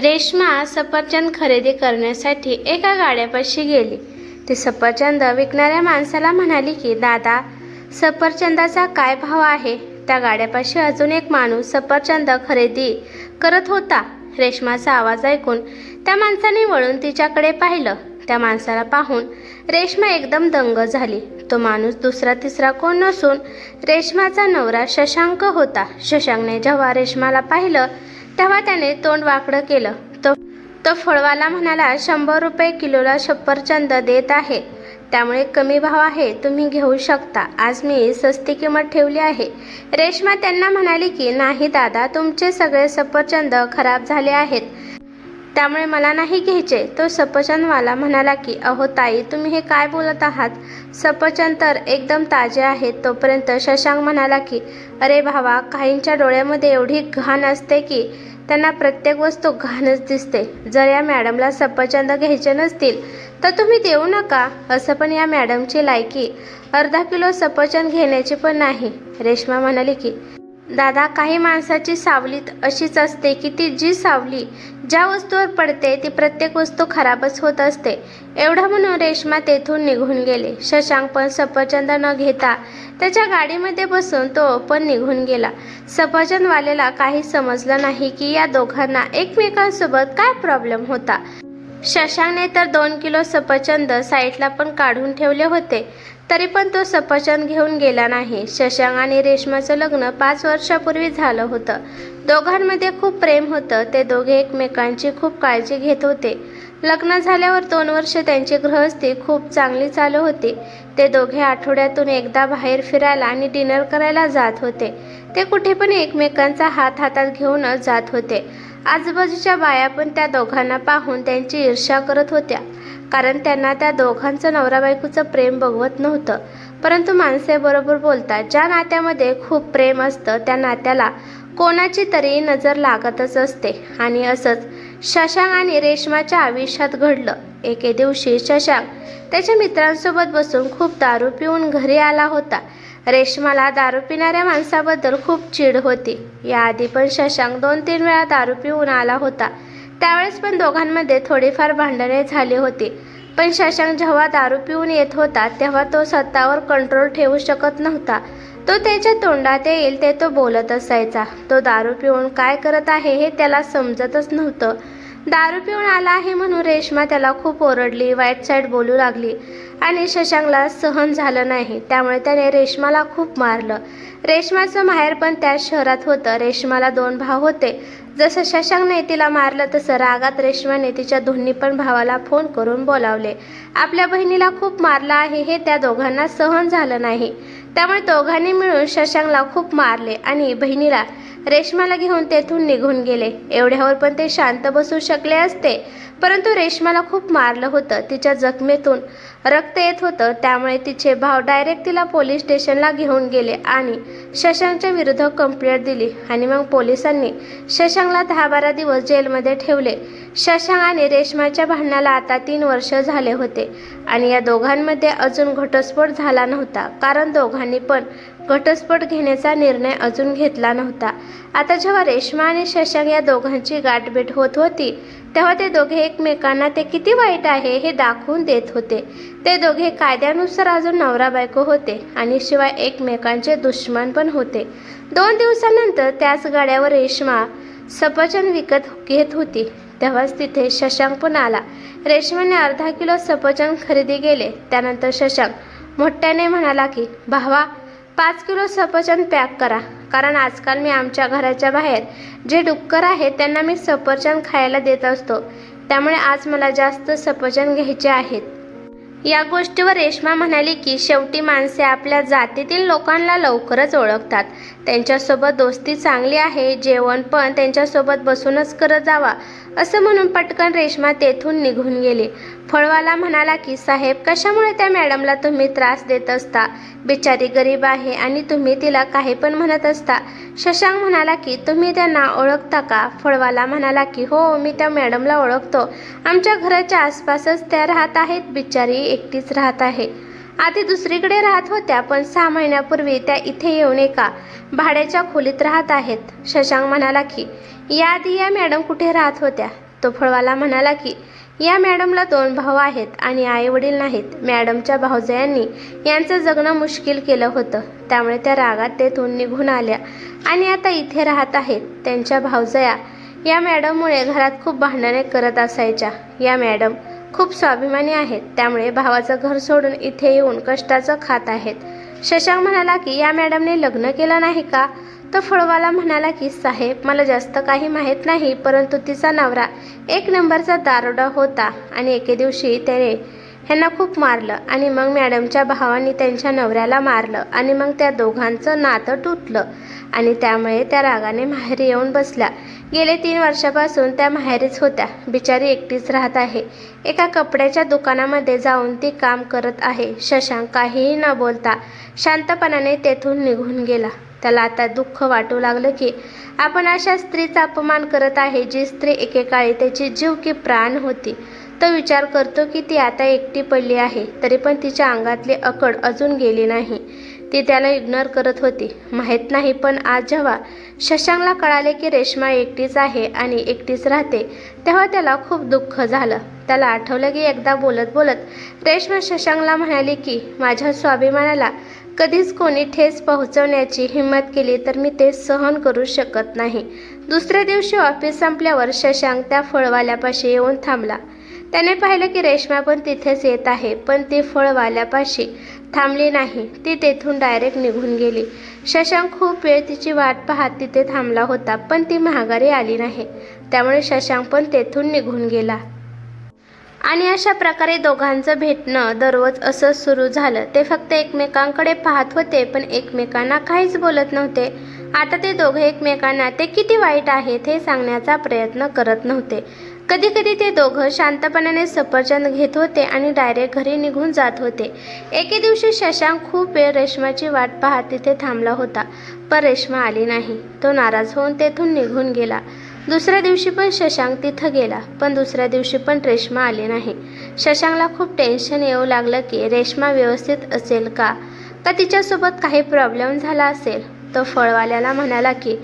रेश्मा सफरचंद खरेदी करण्यासाठी एका गाड्यापाशी गेली. ती सफरचंद विकणाऱ्या माणसाला म्हणाली की दादा सफरचंदाचा काय भाव आहे त्या गाड्यापाशी अजून एक माणूस सफरचंद खरेदी करत होता. रेश्माचा आवाज ऐकून त्या माणसाने वळून तिच्याकडे पाहिलं. त्या माणसाला पाहून रेश्मा एकदम दंग झाली. तो माणूस दुसरा तिसरा कोण नसून रेश्माचा नवरा शशांक होता. शशांकने जेव्हा रेश्माला पाहिलं तेव्हा त्याने तोंड वाकडं केलं. तो तो फळवाला म्हणाला शंभर रुपये किलोला सफरचंद देत आहे. त्यामुळे कमी भाव आहे तुम्ही घेऊ शकता. आज मी सस्ती किंमत ठेवली आहे. रेश्मा त्यांना म्हणाली की नाही दादा तुमचे सगळे सफरचंद खराब झाले आहेत. त्यामुळे मला नाही घ्यायचे. तो सफरचंदवाला म्हणाला की अहो ताई तुम्ही हे काय बोलत आहात? सफरचंद तर एकदम ताजे आहेत तोपर्यंत शशांक म्हणाला की अरे भावा काहींच्या डोळ्यामध्ये एवढी घाण असते की त्यांना प्रत्येक वस्तू घाणच दिसते. जर या मॅडमला सफरचंद घ्यायचे नसतील तर तुम्ही देऊ नका. असं पण या मॅडमची लायकी. अर्धा किलो सफरचंद घेण्याची पण नाही. रेश्मा म्हणाली की दादा काही माणसाची सावलीत अशीच असते की ती जी सावली ज्या वस्तूवर पडते ती प्रत्येक वस्तू खराबच होत असते. एवढं म्हणून रेश्मा तेथून निघून गेले. शशांक पण सफरचंद न घेता त्याच्या गाडीमध्ये बसून तो पण निघून गेला. सफरचंदवालेला काही समजलं नाही की या दोघांना एकमेकांसोबत काय प्रॉब्लेम होता? शशांकने तर दोन किलो सफरचंद साईडला पण काढून ठेवले होते. तरी पण तो सफरचंद घेऊन गेला नाही. शशांक आणि रेश्माचं लग्न पाच वर्षापूर्वी झालं होतं. दोघांमध्ये खूप प्रेम होतं. ते दोघे एकमेकांची खूप काळजी घेत होते. लग्न झाल्यावर दोन वर्ष त्यांची गृहस्थी खूप चांगली चालू होती. ते दोघे आठवड्यातून एकदा बाहेर फिरायला आणि डिनर करायला जात होते. ते कुठे पण एकमेकांचा हात हातात घेऊनच जात होते. आजूबाजूच्या बाया पण त्या दोघांना पाहून त्यांची ईर्ष्या करत होत्या. कारण त्यांना त्या दोघांचं नवरा बायकोचं प्रेम बघवत नव्हतं. परंतु माणसे बरोबर बोलतात. ज्या नात्यामध्ये खूप प्रेम असतं त्या नात्याला कोणाची तरी नजर लागतच असते. आणि असंच शशांक आणि रेश्माच्या आयुष्यात घडलं. एके दिवशी शशांक त्याच्या मित्रांसोबत बसून खूप दारू पिऊन घरी आला होता. रेश्माला दारू पिणाऱ्या माणसाबद्दल खूप चीड होती. याआधी पण शशांक दोन तीन वेळा दारू पिऊन आला होता. त्यावेळेस पण दोघांमध्ये थोडीफार भांडणे झाली होती. पण शशांक जेव्हा दारू पिऊन येत होता तेव्हा तो स्वतःवर कंट्रोल ठेवू शकत नव्हता. तो त्याच्या तोंडात येईल ते तो बोलत असायचा. तो दारू पिऊन काय करत आहे हे त्याला समजतच नव्हतं. दारू पिऊन आला आहे म्हणून रेश्मा त्याला खूप ओरडली वाईट साईड बोलू लागली आणि शशांकला सहन झालं नाही. त्यामुळे त्याने रेश्माला खूप मारलं. रेश्माचं माहेर पण त्याच शहरात होतं. रेश्माला दोन भाव होते. जसं शशांकने तिला मारलं तसं रागात रेश्माने तिच्या दोन्ही पण भावाला फोन करून बोलावले. आपल्या बहिणीला खूप मारलं आहे हे त्या दोघांना सहन झालं नाही. त्यामुळे दोघांनी मिळून शशांकला खूप मारले आणि बहिणीला रेश्माला घेऊन तेथून निघून गेले. एवढ्यावर पण ते शांत बसू शकले असते परंतु रेश्माला खूप मारलं होतं. तिच्या जखमेतून रक्त येत होतं. त्यामुळे तिचे भाव डायरेक्ट तिला पोलीस स्टेशनला घेऊन गेले आणि शशांकच्या विरुद्ध कंप्लेंट दिली आणि मग पोलिसांनी शशांकला दहा बारा दिवस जेलमध्ये ठेवले. शशांक आणि रेश्माच्या भांडणाला आता तीन वर्ष झाले होते आणि या दोघांमध्ये अजून घटस्फोट झाला नव्हता कारण दोघांनी पण घटस्फोट घेण्याचा निर्णय अजून घेतला नव्हता. आता जेव्हा रेश्मा आणि शशांक या दोघांची गाठभेट होत होती तेव्हा ते दोघे एकमेकांना ते किती वाईट आहे हे दाखवून देत होते. ते दोघे कायद्यानुसार अजून नवरा बायको होते आणि शिवाय एकमेकांचे दुश्मन पण होते. दोन दिवसानंतर त्याच गाड्यावर रेश्मा सफरचंद विकत घेत होती. तेव्हाच तिथे शशांक पण आला. रेश्माने अर्धा किलो सफरचंद खरेदी केले. त्यानंतर शशांक मोठ्याने म्हणाला की भावा पाच किलो सफरचंद पॅक करा. कारण आजकाल मी आमच्या घराच्या बाहेर जे डुक्कर आहेत त्यांना मी सफरचंद खायला देत असतो. त्यामुळे आज मला जास्त सफरचंद घ्यायचे आहेत. या गोष्टीवर रेश्मा म्हणाली की शेवटी माणसे आपल्या जातीतील लोकांना लवकरच ओळखतात. त्यांच्यासोबत दोस्ती चांगली आहे जेवण पण त्यांच्यासोबत बसूनच करत जावा. असं म्हणून पटकन रेश्मा तेथून निघून गेली. फळवाला म्हणाला की साहेब कशामुळे त्या मॅडमला तुम्ही त्रास देत असता? बिचारी गरीब आहे आणि तुम्ही तिला काही पण म्हणत असता. शशांक म्हणाला की तुम्ही त्यांना ओळखता का? फळवाला म्हणाला की हो मी त्या मॅडमला ओळखतो. आमच्या घराच्या आसपासच त्या राहत आहेत. बिचारी एकटीच राहत आहे. आधी दुसरीकडे राहत होत्या पण सहा महिन्यापूर्वी त्या इथे येऊन एका भाड्याच्या खोलीत राहत आहेत. शशांक म्हणाला की याआधी या मॅडम कुठे राहत होत्या? तो फळवाला म्हणाला की या मॅडमला दोन भाऊ आहेत आणि आई वडील नाहीत. मॅडमच्या भाऊजयांनी यांचं जगणं मुश्किल केलं होतं. त्यामुळे त्या रागात तेथून निघून आल्या आणि आता इथे राहत आहेत. त्यांच्या भाऊजया या मॅडममुळे घरात खूप भांडणे करत असायच्या. या मॅडम खूप स्वाभिमानी आहेत. त्यामुळे भावाचं घर सोडून इथे येऊन कष्टाचं खात आहेत. शशांक म्हणाला की या मॅडमने लग्न केलं नाही का? तो फळवाला म्हणाला की साहेब मला जास्त काही माहीत नाही परंतु तिचा नवरा एक नंबरचा दारोडा होता आणि एके दिवशी त्याने ह्यांना खूप मारलं आणि मग मॅडमच्या भावाने त्यांच्या नवऱ्याला मारलं आणि मग त्या दोघांचं नातं तुटलं आणि त्यामुळे त्या रागाने माहेरी येऊन बसल्या. गेले तीन वर्षापासून त्या माहेरीच होत्या. बिचारी एकटीच राहत आहे. एका कपड्याच्या दुकानामध्ये जाऊन ती काम करत आहे. शशांक काहीही न बोलता शांतपणाने तेथून निघून गेला. त्याला आता दुःख वाटू लागलं की आपण अशा स्त्रीचा अपमान करत आहे जी स्त्री एकेकाळी त्याची जीव की प्राण होती. तो विचार करतो की ती आता एकटी पडली आहे तरी पण तिच्या अंगातली अकड अजून गेली नाही. ती त्याला इग्नोर करत होती. माहीत नाही पण आज जेव्हा शशांकला कळाले की रेश्मा एकटीच आहे आणि एकटीच राहते तेव्हा त्याला खूप दुःख झालं. त्याला आठवलं की एकदा बोलत बोलत रेश्मा शशांकला म्हणाली की माझ्या स्वाभिमानाला कधीच कोणी ठेस पोहोचवण्याची हिंमत केली तर मी ते सहन करू शकत नाही. दुसऱ्या दिवशी ऑफिस संपल्यावर शशांक त्या फळवाल्यापाशी येऊन थांबला. त्याने पाहिलं की रेश्मा पण तिथेच येत आहे पण ती फळवाल्यापाशी थांबली नाही. ती तेथून डायरेक्ट निघून गेली. शशांक खूप वेळ तिची वाट पाहत तिथे थांबला होता पण ती महागारी आली नाही. त्यामुळे शशांक पण तेथून निघून गेला. आणि अशा प्रकारे दोघांचं भेटणं दररोज असं सुरू झालं. ते फक्त एकमेकांकडे पाहत होते पण एकमेकांना काहीच बोलत नव्हते. आता ते दोघे एकमेकांना ते किती वाईट आहेत हे सांगण्याचा प्रयत्न करत नव्हते. कधी कधी ते दोघं शांतपणाने सफरचंद घेत होते आणि डायरेक्ट घरी निघून जात होते. एके दिवशी शशांक खूप वेळ रेश्माची वाट पाहत तिथे थांबला होता. पण रेश्मा आली नाही. तो नाराज होऊन तेथून निघून गेला. दुसऱ्या दिवशी पण शशांक तिथं गेला पण दुसऱ्या दिवशी पण रेश्मा आली नाही. शशांकला खूप टेन्शन येऊ लागलं की रेश्मा व्यवस्थित असेल का? का तिच्यासोबत काही प्रॉब्लेम झाला असेल? तो फळवाल्याला म्हणाला की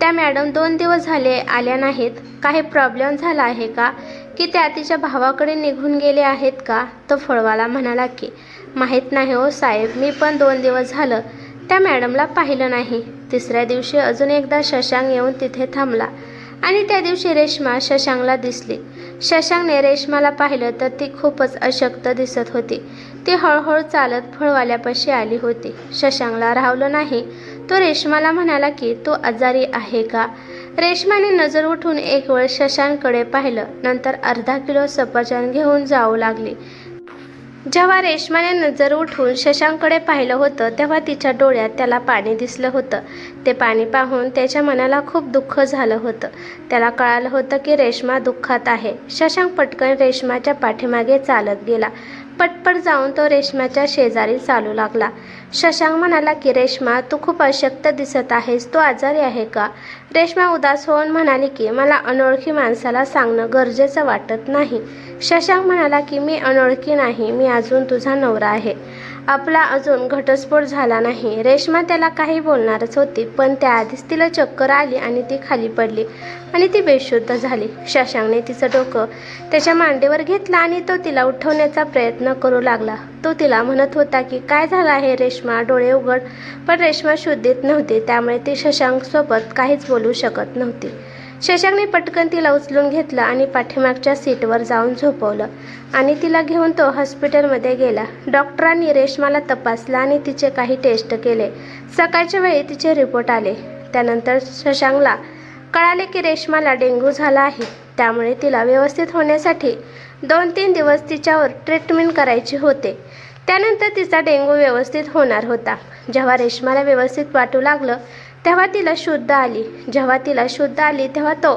त्या मॅडम दोन दिवस झाले आल्या नाहीत. काही प्रॉब्लेम झाला आहे का? की त्या तिच्या भावाकडे निघून गेले आहेत का? तो फळवाला म्हणाला की माहीत नाही हो साहेब मी पण दोन दिवस झालं त्या मॅडमला पाहिलं नाही. तिसऱ्या दिवशी अजून एकदा शशांक येऊन तिथे थांबला. आणि त्या दिवशी रेश्मा शशांकला दिसली. शशांकने रेश्माला पाहिलं तर ती खूपच अशक्त दिसत होती. ती हळूहळू चालत फळवाल्यापाशी आली होती. शशांकला राहवलं नाही. तो रेश्माला म्हणाला की तो आजारी आहे का? रेश्माने नजर उठून एक वेळ शशांककडे पाहिलं. नंतर अर्धा किलो सफरचंद घेऊन जाऊ लागली. जेव्हा रेश्माने नजर उठून शशांककडे पाहिलं होतं तेव्हा तिच्या डोळ्यात त्याला पाणी दिसलं होतं. ते पाणी पाहून त्याच्या मनाला खूप दुःख झालं होतं. त्याला कळालं होतं की रेश्मा दुःखात आहे. शशांक पटकन रेश्माच्या पाठीमागे चालत गेला. पटपट जाऊन तो रेश्माच्या शेजारी चालू लागला. शशांक म्हणाला की रेश्मा तू खूप अशक्त दिसत आहेस. तू आजारी आहे का? रेश्मा उदास होऊन म्हणाली की मला अनोळखी माणसाला सांगणं गरजेचं वाटत नाही. शशांक म्हणाला की मी अनोळखी नाही मी अजून तुझा नवरा आहे. आपला अजून घटस्फोट झाला नाही. रेश्मा त्याला काही बोलणारच होती पण त्याआधीच तिला चक्कर आली आणि ती खाली पडली आणि ती बेशुद्ध झाली. शशांकने तिचं डोकं त्याच्या मांडीवर घेतला आणि तो तिला उठवण्याचा प्रयत्न करू लागला. तो तिला म्हणत होता की काय झालं आहे रेश्मा? डोळे उघड. पण रेश्मा शुद्धीत नव्हती त्यामुळे ती शशांकसोबत काहीच बोलू शकत नव्हती. शशांकने पटकन तिला उचलून घेतलं आणि पाठीमागच्या सीटवर जाऊन झोपवलं आणि तिला घेऊन तो हॉस्पिटलमध्ये गेला. डॉक्टरांनी रेश्माला तपासलं आणि तिचे काही टेस्ट केले. सकाळच्या वेळी तिचे रिपोर्ट आले. त्यानंतर शशांकला कळाले की रेश्माला डेंग्यू झाला आहे. त्यामुळे तिला व्यवस्थित होण्यासाठी दोन तीन दिवस तिच्यावर ट्रीटमेंट करायची होते. त्यानंतर तिचा डेंग्यू व्यवस्थित होणार होता. जेव्हा रेश्माला व्यवस्थित वाटू लागलं तेव्हा तिला शुद्ध आली. जेव्हा तिला शुद्ध आली तेव्हा तो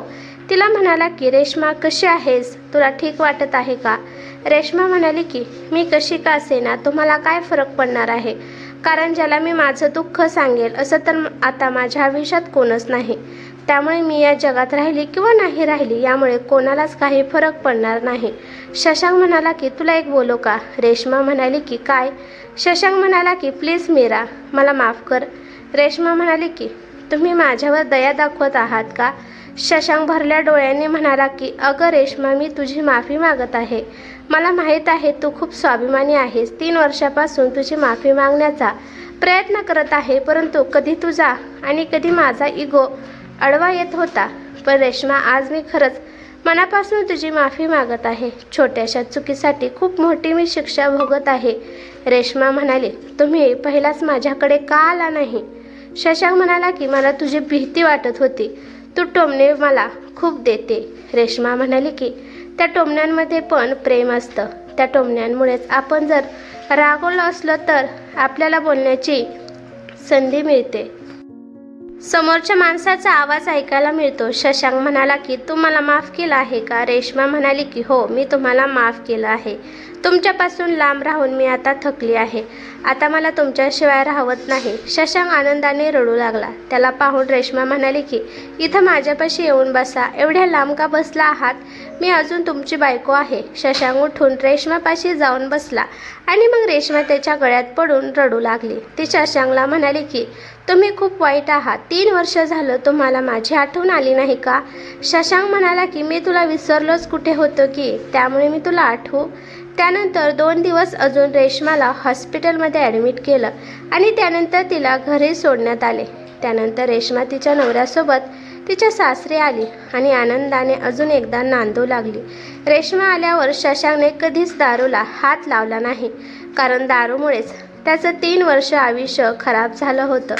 तिला म्हणाला की रेश्मा कशी आहेस? तुला ठीक वाटत आहे का? रेश्मा म्हणाली की मी कशी का असेना? तुम्हाला काय फरक पडणार आहे? कारण ज्याला मी माझं दुःख सांगेल असं तर आता माझ्या आयुष्यात कोणच नाही. त्यामुळे मी या जगात राहिली किंवा नाही राहिली यामुळे कोणालाच काही फरक पडणार नाही. शशांक म्हणाला की तुला एक बोलो का? रेश्मा म्हणाली की काय? शशांक म्हणाला की प्लीज मीरा मला माफ कर. रेश्मा म्हणाली की तुम्ही माझ्यावर दया दाखवत आहात का? शशांक भरल्या डोळ्यांनी म्हणाला की अगं रेश्मा मी तुझी माफी मागत आहे. मला माहीत आहे तू खूप स्वाभिमानी आहेस. तीन वर्षापासून तुझी माफी मागण्याचा प्रयत्न करत आहे परंतु कधी तुझा आणि कधी माझा इगो अडवा येत होता. पण रेश्मा आज मी खरंच मनापासून तुझी माफी मागत आहे. छोट्याशा चुकीसाठी खूप मोठी मी शिक्षा भोगत आहे. रेश्मा म्हणाली तुम्ही पहिलाच माझ्याकडे का आला नाही? शशांक म्हणाला की मला तुझी भीती वाटत होती. तू टोमणे मला खूप देते. रेश्मा म्हणाली की त्या टोमण्यांमध्ये पण प्रेम असतं. त्या टोमण्यांमुळेच आपण जर रागवलं असलं तर आपल्याला बोलण्याची संधी मिळते. समोरच्या माणसाचा आवाज ऐकायला मिळतो. शशांक म्हणाला की तू मला माफ केला आहे का? रेश्मा म्हणाली की हो मी तुम्हाला माफ केलं आहे. तुमच्यापासून लांब राहून मी आता थकली आहे. आता मला तुमच्याशिवाय राहवत नाही. शशांक आनंदाने रडू लागला. त्याला पाहून रेश्मा म्हणाली की इथं माझ्यापाशी येऊन बसा. एवढ्या लांब का बसला आहात? मी अजून तुमची बायको आहे. शशांक उठून रेश्मापाशी जाऊन बसला आणि मग रेश्मा त्याच्या गळ्यात पडून रडू लागली. ती शशांकला म्हणाली की तुम्ही खूप वाईट आहात. तीन वर्ष झालं तुम्हाला माझी आठवण आली नाही का? शशांक म्हणाला की मी तुला विसरलोच कुठे होतो की? त्यामुळे मी तुला आठवू. त्यानंतर दोन दिवस अजून रेश्माला हॉस्पिटलमध्ये ॲडमिट केलं आणि त्यानंतर तिला घरी सोडण्यात आले. त्यानंतर रेश्मा तिच्या नवऱ्यासोबत तिच्या सासरे आली आणि आनंदाने अजून एकदा नांदू लागली. रेश्मा आल्यावर शशांकने कधीच दारूला हात लावला नाही कारण दारूमुळेच त्याचं तीन वर्ष आयुष्य खराब झालं होतं.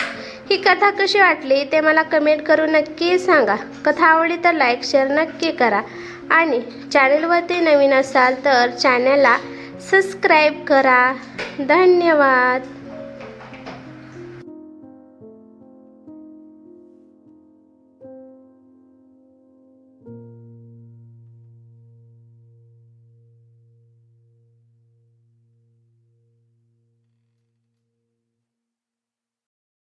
ही कथा कशी वाटली ते मला कमेंट करून नक्की सांगा. कथा आवडली तर लाईक शेअर नक्की करा. आणि चॅनलवरती नवीन असाल तर चॅनलला सबस्क्राईब करा. धन्यवाद.